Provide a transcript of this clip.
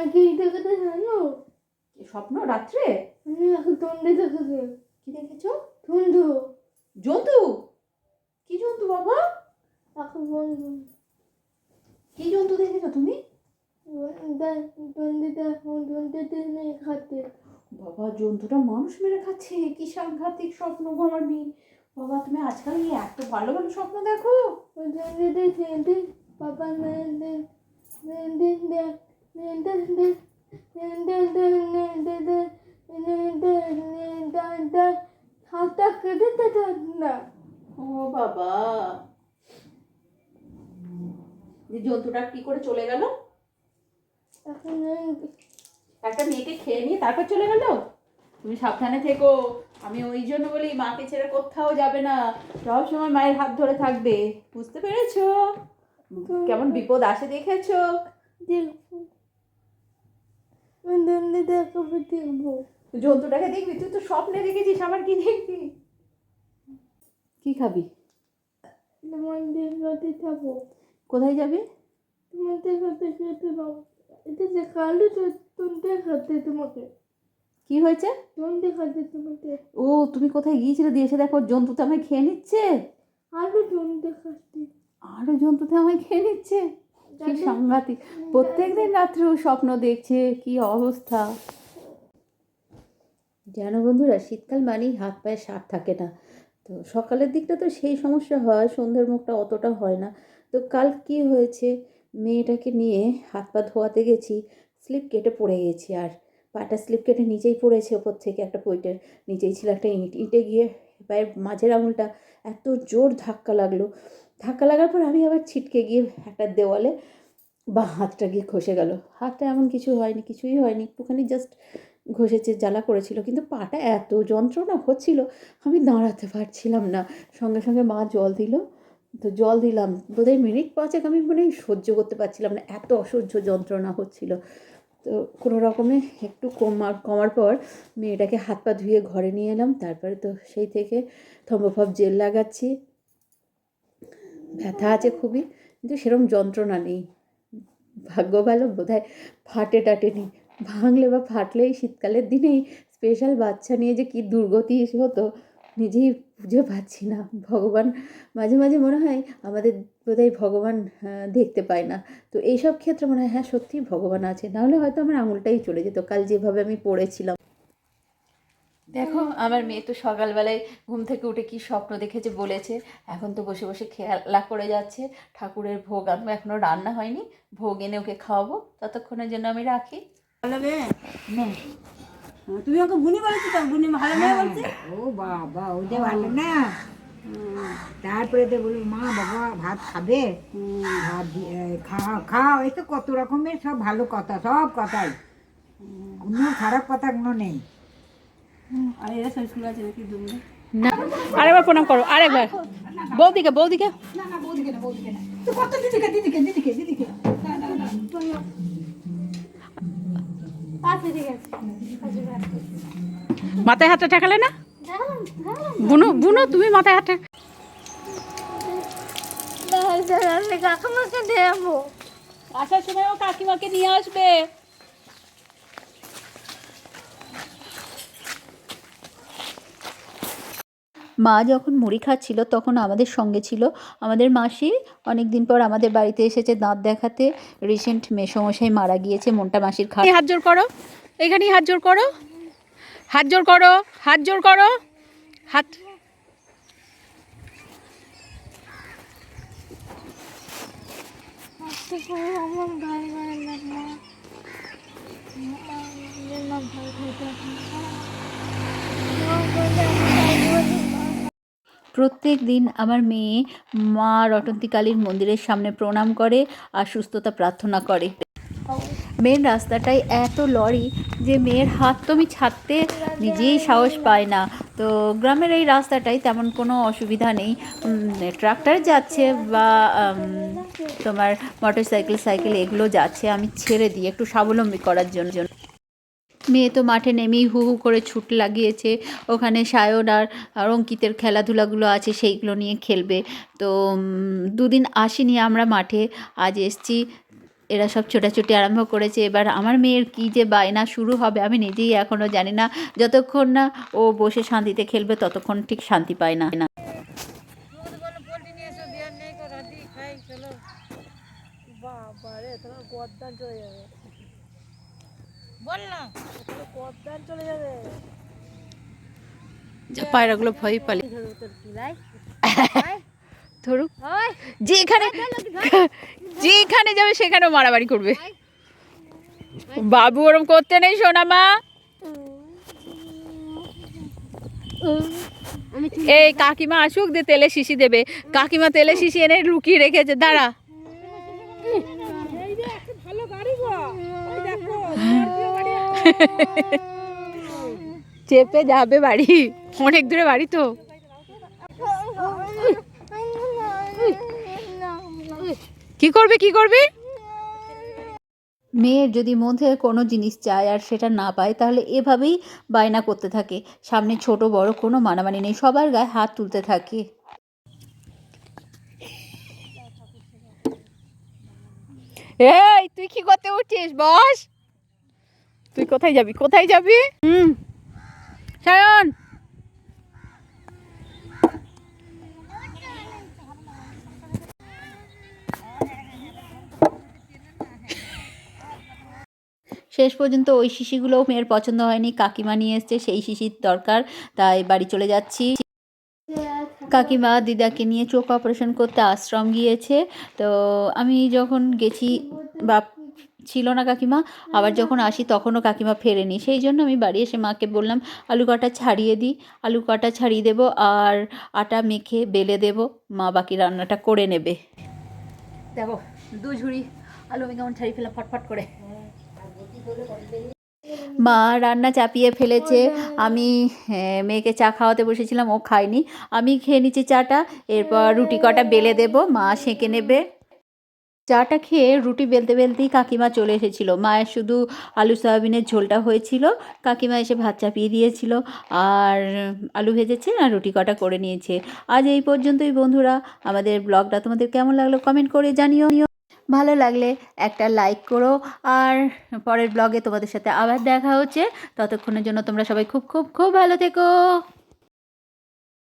আগে দেখাতে জানো? স্বপ্ন? রাত্রে? আমি এখন তন্ডে দেখাতে কি দেখেছ? তন্ড জন্তু? কি জন্তু বাবা? এখন বন্ধু। কি জন্তু দেখেছ তুমি? বাবা জন্তুটা মানুষ মেরে খাচ্ছে। কি সাংঘাতিক স্বপ্ন গো আমার মেয়ে। বাবা তুমি আজকাল এই এত ভালো ভালো স্বপ্ন দেখো। তন্ডে দেখে। হাতটা কেটে না ও বাবা। জন্তুটা কি করে চলে গেল? একটা মেয়েকে খেয়ে নিয়ে তারপর চলে গেল? তুমি সাবধানে থেকো। আমি ওই জন্য বলি, মাকে ছেড়ে কোথাও যাবে না। সব সময় মায়ের হাত ধরে থাকবে। বুঝতে পেরেছ? কেমন বিপদ আসে দেখেছ? দেখব দেখব। জন্তুটাকে দেখবি? তুই তো স্বপ্নে দেখেছিস আবার কি দেখবি? কি খাবি? তোমাদের সাথে থাকব কোথায় যাবি? তোমাদের সাথে খেতে পাবো এটা যে কালো তো তন্ডে খাতে তোমাকে। কি হয়েছে? তন্ডে খাতে তোমাকে। ও তুমি কোথায় গিয়েছিলে? দিয়েছে দেখো জন্তুতে আমায় খেয়ে নিচ্ছে। আরও তন্ডে খাতে আরও জন্তুতে আমায় খেয়ে নিচ্ছে। কি সাংঘাতিক। প্রত্যেকদিন রাত্রে ও স্বপ্ন দেখছে কি অবস্থা। যেন বন্ধুরা শীতকাল মানেই হাত পায়ে সাপ থাকে না। তো সকালের দিকটা তো সেই সমস্যা হয় সন্ধ্যের মুখটা অতটা হয় না। তো কাল কি হয়েছে? মেয়েটাকে নিয়ে হাত পা ধোয়াতে গেছি স্লিপ কেটে পড়ে গেছি। আর পাটা স্লিপ কেটে নিচেই পড়েছে ওপর থেকে একটা পইটের। নিচেই ছিল একটা ইঁট ইঁটে গিয়ে পায়ের মাঝের আঙুলটা এত জোর ধাক্কা লাগল। ধাক্কা লাগার পর আমি আবার ছিটকে গিয়ে একটা দেওয়ালে বা হাতটা গিয়ে খসে গেল। হাতটা এমন কিছু হয়নি, কিছুই হয়নি। একটুখানি জাস্ট ঘষেছে, জ্বালা করেছিল। কিন্তু পাটা এত যন্ত্রণা হচ্ছিল, আমি দাঁড়াতে পারছিলাম না। সঙ্গে সঙ্গে মা জল দিল। তো জল দিলাম। বোধহয় মিনিট পাঁচেক আমি মানে সহ্য করতে পারছিলাম না। এত অসহ্য যন্ত্রণা হচ্ছিল। তো কোনো রকমে একটু কমার কমার পর মেয়েটাকে হাত পা ধুয়ে ঘরে নিয়ে এলাম। তারপরে তো সেই থেকে থম্বফব জেল লাগাচ্ছি। ব্যথা আছে খুবই, কিন্তু সেরকম যন্ত্রণা নেই। ভাগ্য ভালো বোধ হয় ফাটে টাটেনি ভাঙলে বা ফাটলে এই শীতকালের দিনেই স্পেশাল বাচ্চা নিয়ে যে কী দুর্গতি হতো, নিজেই বুঝে পাচ্ছি না। ভগবান, মাঝে মাঝে মনে হয় আমাদের বোধহয় ভগবান দেখতে পায় না। তো এইসব ক্ষেত্রে মনে হয় হ্যাঁ সত্যিই ভগবান আছে। নাহলে হয়তো আমার আঙুলটাই চলে যেত। কাল যেভাবে আমি পড়েছিলাম দেখো আমার মেয়ে তো সকালবেলায় ঘুম থেকে উঠে কি স্বপ্ন দেখেছে বলেছে। এখন তো বসে বসে খেলা করে যাচ্ছে। ঠাকুরের ভোগ আমি এখনও রান্না হয়নি। ভোগ এনে ওকে খাওয়াবো। ততক্ষণের জন্য আমি রাখি। হ্যাঁ, তুমি ওকে বুনি বলেছ তো? বুনি ভালো মেয়ে বলছে? ও বাবা ওদের ভালো না। তারপরে তো বলি মা বাবা ভাত খাবে? ভাত খাও খাও। এই তো কত রকমের সব ভালো কথা সব কথাই। কোনো খারাপ কথা কোনো নেই। প্রণাম করো বৌদিকে বৌদিকে আচ্ছা আচ্ছা। মাথায় হাতটা ঠেকালে না। বুনো বুনো তুমি মাথায় দাঁড়ান, কাকিমাকে দেবো আসার সময় ও কাকিমাকে নিয়ে আসবে মা যখন মুড়ি খাচ্ছিল তখন আমাদের সঙ্গে ছিল আমাদের মাসি অনেক দিন পর আমাদের বাড়িতে এসেছে দাঁত দেখাতে রিসেন্ট মেসমশাই মারা গিয়েছে মনটা মাসির খা হাত জোর করো এখানেই হাত জোর করো হাত জোর করো হাত জোর করো হাত আমার ভাই ভাই লাগল আমার ভাই ভাই প্রত্যেক দিন আমার মেয়ে মা রটন্তী কালীর মন্দিরের সামনে প্রণাম করে আর সুস্থতা প্রার্থনা করে। মেন রাস্তাটায় এত লরি যে মেয়ের হাত তো আমি ছাড়তে নিজেই সাহস পায় না। তো গ্রামের এই রাস্তাটায় তেমন কোনো অসুবিধা নেই। ট্রাক্টর যাচ্ছে বা তোমার মোটর সাইকেল সাইকেল এগুলো যাচ্ছে আমি ছেড়ে দিই একটু স্বাবলম্বী করার জন্য। মেয়ে তো মাঠে নেমেই হু হু করে ছুট লাগিয়েছে। ওখানে সায়ন আর অঙ্কিতের খেলাধুলাগুলো আছে, সেইগুলো নিয়ে খেলবে। তো দুদিন আসিনি আমরা মাঠে। আজ এসছি, এরা সব ছোটাছুটি আরম্ভ করেছে। এবার আমার মেয়ের কী যে বায়না শুরু হবে আমি নিজেই এখনও জানি না। যতক্ষণ না ও বসে শান্তিতে খেলবে, ততক্ষণ ঠিক শান্তি পায় না। বাবা রে তোমার বল না। চলে যাবে যা পায়রাগুলো ভয় পালে। ধরুক। যেখানে যেখানে যাবে সেখানেও মারামারি করবে। বাবু ওরম করতে নেই, সোনা মা। এই কাকিমা আসুক দিয়ে তেলে শিশি দেবে। কাকিমা তেলে শিশি এনে লুকিয়ে রেখেছে, দাঁড়া এই যে একটা ভালো গাড়ি গো ওই দেখো চেপে যাবে বাড়ি। অনেক দূরে বাড়ি তো। কি করবে কি করবে? মেয়ের যদি মধ্যে কোনো জিনিস চায় আর সেটা না পায় তাহলে এভাবেই বায়না করতে থাকে। সামনে ছোট বড় কোনো মানামানি নেই। সবার গায়ে হাত তুলতে থাকে। এই তুই কি করতে উঠছিস? বস! তুই কোথায় যাবি? কোথায় যাবি? হুম। সায়ন! শেষ পর্যন্ত ওই শিশিগুলোও মেয়ের পছন্দ হয়নি। কাকিমা নিয়ে এসছে সেই শিশির দরকার, তাই বাড়ি চলে যাচ্ছি। কাকিমা দিদাকে নিয়ে চোখ অপারেশন করতে আশ্রম গিয়েছে। তো আমি যখন গেছি বা ছিল না কাকিমা। আবার যখন আসি তখনও কাকিমা ফেরেনি। সেই জন্য আমি বাড়ি এসে মাকে বললাম আলু কটা ছাড়িয়ে দিই আলু কটা ছাড়িয়ে দেবো আর আটা মেখে বেলে দেবো মা বাকি রান্নাটা করে নেবে। দেখো দু ঝুড়ি আলু আমি কেমন ছাড়িয়ে ফেলাম ফটফট করে। মা রান্না চাপিয়ে ফেলেছে। আমি মেয়েকে চা খাওয়াতে বসেছিলাম ও খায়নি। আমি খেয়ে নিচ্ছি চাটা এরপর রুটি কটা বেলে দেব মা সেঁকে নেবে। চাটা খেয়ে রুটি বেলতে বেলতেই কাকিমা চলে এসেছিল। মায়ের শুধু আলু সয়াবিনের ঝোলটা হয়েছিল। কাকিমা এসে ভাত চাপিয়ে দিয়েছিল আর আলু ভেজেছে আর রুটি কটা করে নিয়েছে। আজ এই পর্যন্তই বন্ধুরা। আমাদের ব্লগটা তোমাদের কেমন লাগল কমেন্ট করে জানিও। ভালো লাগলে একটা লাইক করো আর পরের ব্লগে তোমাদের সাথে আবার দেখা হচ্ছে। ততক্ষণের জন্য তোমরা সবাই খুব খুব খুব ভালো থেকো।